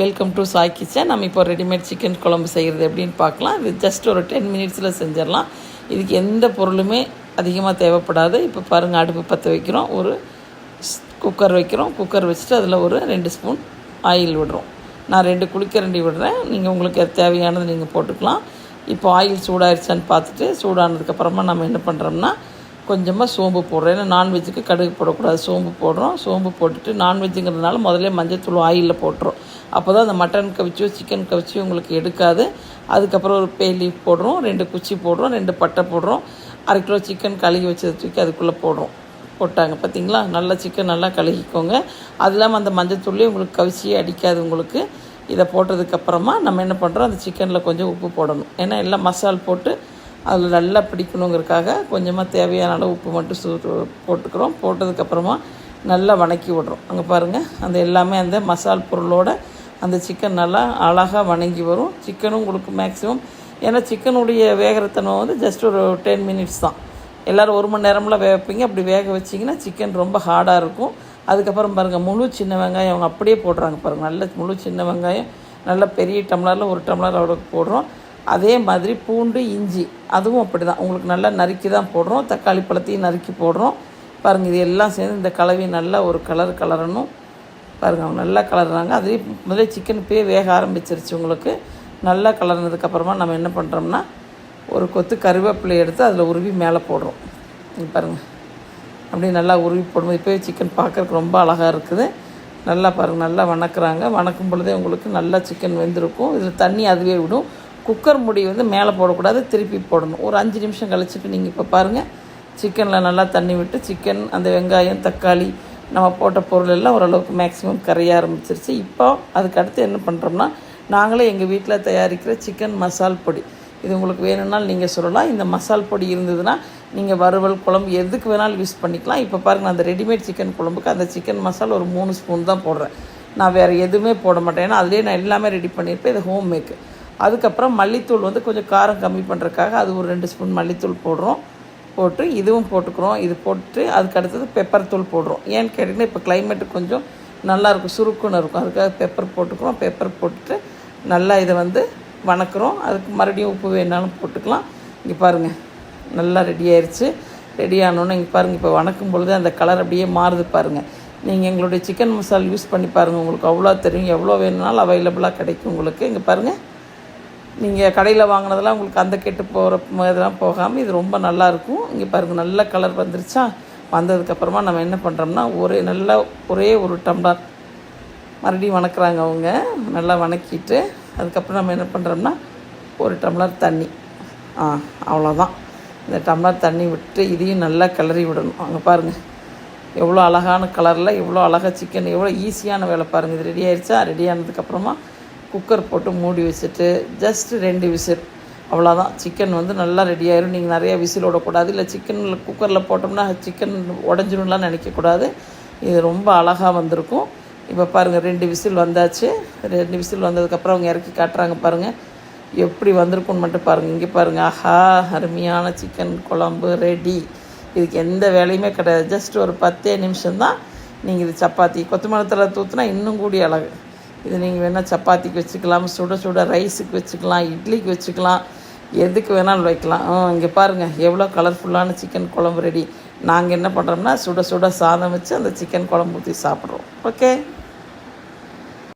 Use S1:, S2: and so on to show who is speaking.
S1: Welcome to Sai kitchen நம்ம இப்போ readymade chicken குழம்பு செய்கிறது எப்படின்னு பார்க்கலாம். இது ஜஸ்ட் ஒரு டென் மினிட்ஸில் செஞ்சிடலாம். இதுக்கு எந்த பொருளுமே அதிகமாக தேவைப்படாது. இப்போ பாருங்கள் அடுப்பு பற்ற வைக்கிறோம். ஒரு குக்கர் வைக்கிறோம். குக்கர் வச்சுட்டு அதில் ஒரு ரெண்டு ஸ்பூன் ஆயில் விடுறோம். நான் ரெண்டு குளிக்கரண்டி விடுறேன். நீங்கள் உங்களுக்கு அது தேவையானது நீங்கள் போட்டுக்கலாம். இப்போ ஆயில் சூடாயிருச்சான்னு பார்த்துட்டு சூடானதுக்கப்புறமா நம்ம என்ன பண்ணுறோம்னா கொஞ்சமாக சோம்பு போடுறோம். ஏன்னா நான்வெஜ்ஜுக்கு கடுகு போடக்கூடாது. சோம்பு போடுறோம். சோம்பு போட்டுட்டு நான்வெஜ்ஜுங்கிறதுனால முதல்ல மஞ்சத்தூள் ஆயிலில் போட்டுரும் அப்போ தான் அந்த மட்டன் கவிச்சியோ சிக்கன் கவிச்சியோ உங்களுக்கு எடுக்காது. அதுக்கப்புறம் ஒரு பே லீஃப் போடுறோம் ரெண்டு குச்சி போடுறோம் ரெண்டு பட்டை போடுறோம். அரை கிலோ சிக்கன் கழுகி வச்சதை தூக்கி அதுக்குள்ளே போடுறோம். போட்டாங்க பார்த்தீங்களா நல்லா சிக்கன் நல்லா கழுகிக்கோங்க. அது இல்லாமல் அந்த மஞ்சத்தூள்லேயே உங்களுக்கு கவிச்சியே அடிக்காது உங்களுக்கு. இதை போட்டதுக்கப்புறமா நம்ம என்ன பண்ணுறோம் அந்த சிக்கனில் கொஞ்சம் உப்பு போடணும். ஏன்னா எல்லாம் மசால் போட்டு அதில் நல்லா பிடிக்கணுங்கிறதுக்காக கொஞ்சமாக தேவையான அளவு உப்பு மட்டும் சூ போட்டுக்கிறோம். போட்டதுக்கப்புறமா நல்லா வணக்கி விடுறோம். அங்கே பாருங்கள் அந்த எல்லாமே அந்த மசால் பொருளோட அந்த சிக்கன் நல்லா அழகாக வணங்கி வரும். சிக்கனும் உங்களுக்கு மேக்ஸிமம் ஏன்னா சிக்கனுடைய வேகிறத்தன்மை வந்து ஜஸ்ட் ஒரு டென் மினிட்ஸ் தான். எல்லோரும் ஒரு மணி நேரம்லாம் வேக வைப்பீங்க. அப்படி வேக வச்சிங்கன்னா சிக்கன் ரொம்ப ஹார்டாக இருக்கும். அதுக்கப்புறம் பாருங்கள் முழு சின்ன வெங்காயம் அவங்க அப்படியே போடுறாங்க பாருங்கள் நல்ல முழு சின்ன வெங்காயம் நல்ல பெரிய டம்ளரில் ஒரு டம்ளர் அவ்வளோக்கு போடுறோம். அதே மாதிரி பூண்டு இஞ்சி அதுவும் அப்படி தான் உங்களுக்கு நல்லா நறுக்கி தான் போடுறோம். தக்காளி பழத்தையும் நறுக்கி போடுறோம். பாருங்கள் இது எல்லாம் சேர்ந்து இந்த கலவை நல்லா ஒரு கலர் கலரணும் பாருங்கள் அவங்க நல்லா கலர்றாங்க. அதே முதல்ல சிக்கன் இப்போயே வேக ஆரம்பிச்சிருச்சு உங்களுக்கு. நல்லா கலர்னதுக்கப்புறமா நம்ம என்ன பண்ணுறோம்னா ஒரு கொத்து கருவேப்பிலை எடுத்து அதில் உருவி மேலே போடுறோம். பாருங்கள் அப்படியே நல்லா உருவி போடும்போது இப்போயே சிக்கன் பார்க்குறக்கு ரொம்ப அழகாக இருக்குது. நல்லா பாருங்கள் நல்லா வணக்கிறாங்க. வணக்கும் பொழுதே உங்களுக்கு நல்லா சிக்கன் வெந்திருக்கும். இதில் தண்ணி அதுவே விடும். குக்கர் முடி வந்து மேலே போடக்கூடாது திருப்பி போடணும். ஒரு அஞ்சு நிமிஷம் கழிச்சிட்டு நீங்கள் இப்போ பாருங்கள் சிக்கனில் நல்லா தண்ணி விட்டு சிக்கன் அந்த வெங்காயம் தக்காளி நம்ம போட்ட பொருள் எல்லாம் ஓரளவுக்கு மேக்ஸிமம் கரைய ஆரம்பிச்சிருச்சு. இப்போ அதுக்கு அடுத்து என்ன பண்ணுறோம்னா நாங்களே எங்கள் வீட்டில் தயாரிக்கிற சிக்கன் மசால் பொடி. இது உங்களுக்கு வேணும்னாலும் நீங்கள் சொல்லலாம். இந்த மசால் பொடி இருந்ததுன்னா நீங்கள் வறுவல் குழம்பு எதுக்கு வேணாலும் யூஸ் பண்ணிக்கலாம். இப்போ பாருங்கள் அந்த ரெடிமேட் சிக்கன் குழம்புக்கு அந்த சிக்கன் மசாலா ஒரு மூணு ஸ்பூன் தான் போடுறேன். நான் வேறு எதுவுமே போட மாட்டேன். ஏன்னா அதுலேயே நான் எல்லாமே ரெடி பண்ணியிருப்பேன். இது ஹோம் மேக்கு அதுக்கப்புறம் மல்லித்தூள் வந்து கொஞ்சம் காரம் கம்மி பண்ணுறதுக்காக அது ஒரு ரெண்டு ஸ்பூன் மல்லித்தூள் போடுறோம். போட்டு இதுவும் போட்டுக்கிறோம் இது போட்டு அதுக்கு அடுத்தது பெப்பர் தூள் போடுறோம். ஏன்னு கேட்டிங்கன்னா இப்போ கிளைமேட்டு கொஞ்சம் நல்லாயிருக்கும் சுருக்குன்னு இருக்கும். அதுக்காக பெப்பர் போட்டுக்கிறோம் பெப்பர் போட்டுட்டு நல்லா இதை வந்து வணக்குறோம். அதுக்கு மறுபடியும் உப்பு வேணாலும் போட்டுக்கலாம். இங்கே பாருங்கள் நல்லா ரெடி ஆயிடுச்சு ரெடி ஆனோன்னு இங்கே பாருங்கள் இப்போ வணக்கும் பொழுது அந்த கலர் அப்படியே மாறுது பாருங்கள் நீங்கள் எங்களுடைய சிக்கன் மசாலா யூஸ் பண்ணி பாருங்கள் உங்களுக்கு அவ்வளோ தெரியும் எவ்வளோ வேணுனாலும் அவைலபிளாக கிடைக்கும் உங்களுக்கு. இங்கே பாருங்கள் நீங்கள் கடையில் வாங்கினதெல்லாம் உங்களுக்கு அந்த கெட்டு போகிற இதெல்லாம் போகாமல் இது ரொம்ப நல்லாயிருக்கும் இங்கே பாருங்கள் நல்ல கலர் வந்துருச்சா? வந்ததுக்கப்புறமா நம்ம என்ன பண்ணுறோம்னா ஒரே நல்லா ஒரே ஒரு டம்ளர் மறுபடியும் வணக்கிறாங்க அவங்க. நல்லா வணக்கிட்டு அதுக்கப்புறம் நம்ம என்ன பண்ணுறோம்னா ஒரு டம்ளர் தண்ணி. ஆ அவ்வளோதான் இந்த டம்ளர் தண்ணி விட்டு இதையும் நல்லா கிளறி விடணும். அங்கே பாருங்கள் எவ்வளோ அழகான கலரில் எவ்வளோ அழகாக சிக்கன் எவ்வளோ ஈஸியான வேலை பாருங்கள் இது ரெடி ஆயிடுச்சா ரெடி ஆனதுக்கப்புறமா குக்கர் போட்டு மூடி வச்சுட்டு ஜஸ்ட் ரெண்டு விசில். அவ்வளோதான் சிக்கன் வந்து நல்லா ரெடி ஆயிரும். நீங்கள் நிறையா விசில் விடக்கூடாது. இல்லை சிக்கனில் குக்கரில் போட்டோம்னா சிக்கன் உடஞ்சிரும்லாம் நினைக்கக்கூடாது. இது ரொம்ப அழகாக வந்திருக்கும். இப்போ பாருங்கள் ரெண்டு விசில் வந்தாச்சு. ரெண்டு விசில் வந்ததுக்கப்புறம் அவங்க இறக்கி காட்டுறாங்க பாருங்கள் எப்படி வந்திருக்குன்னு மட்டும் பாருங்கள் இங்கே பாருங்கள் ஆஹா அருமையான சிக்கன் குழம்பு ரெடி இதுக்கு எந்த வேலையுமே கிடையாது. ஜஸ்ட் ஒரு பத்தே நிமிஷம்தான். நீங்கள் இது சப்பாத்தி கொத்தமல்லி தூத்துனா இன்னும் கூடிய அழகு இது நீங்கள் வேணால் சப்பாத்திக்கு வச்சுக்கலாம் சுட சுட ரைஸுக்கு வச்சுக்கலாம் இட்லிக்கு வச்சுக்கலாம் எதுக்கு வேணாலும் வைக்கலாம். இங்கே பாருங்கள் எவ்வளோ கலர்ஃபுல்லான சிக்கன் குழம்பு ரெடி நாங்கள் என்ன பண்ணுறோம்னா சுட சுட சாதம் வச்சு அந்த சிக்கன் குழம்பு ஊற்றி சாப்பிட்றோம். ஓகே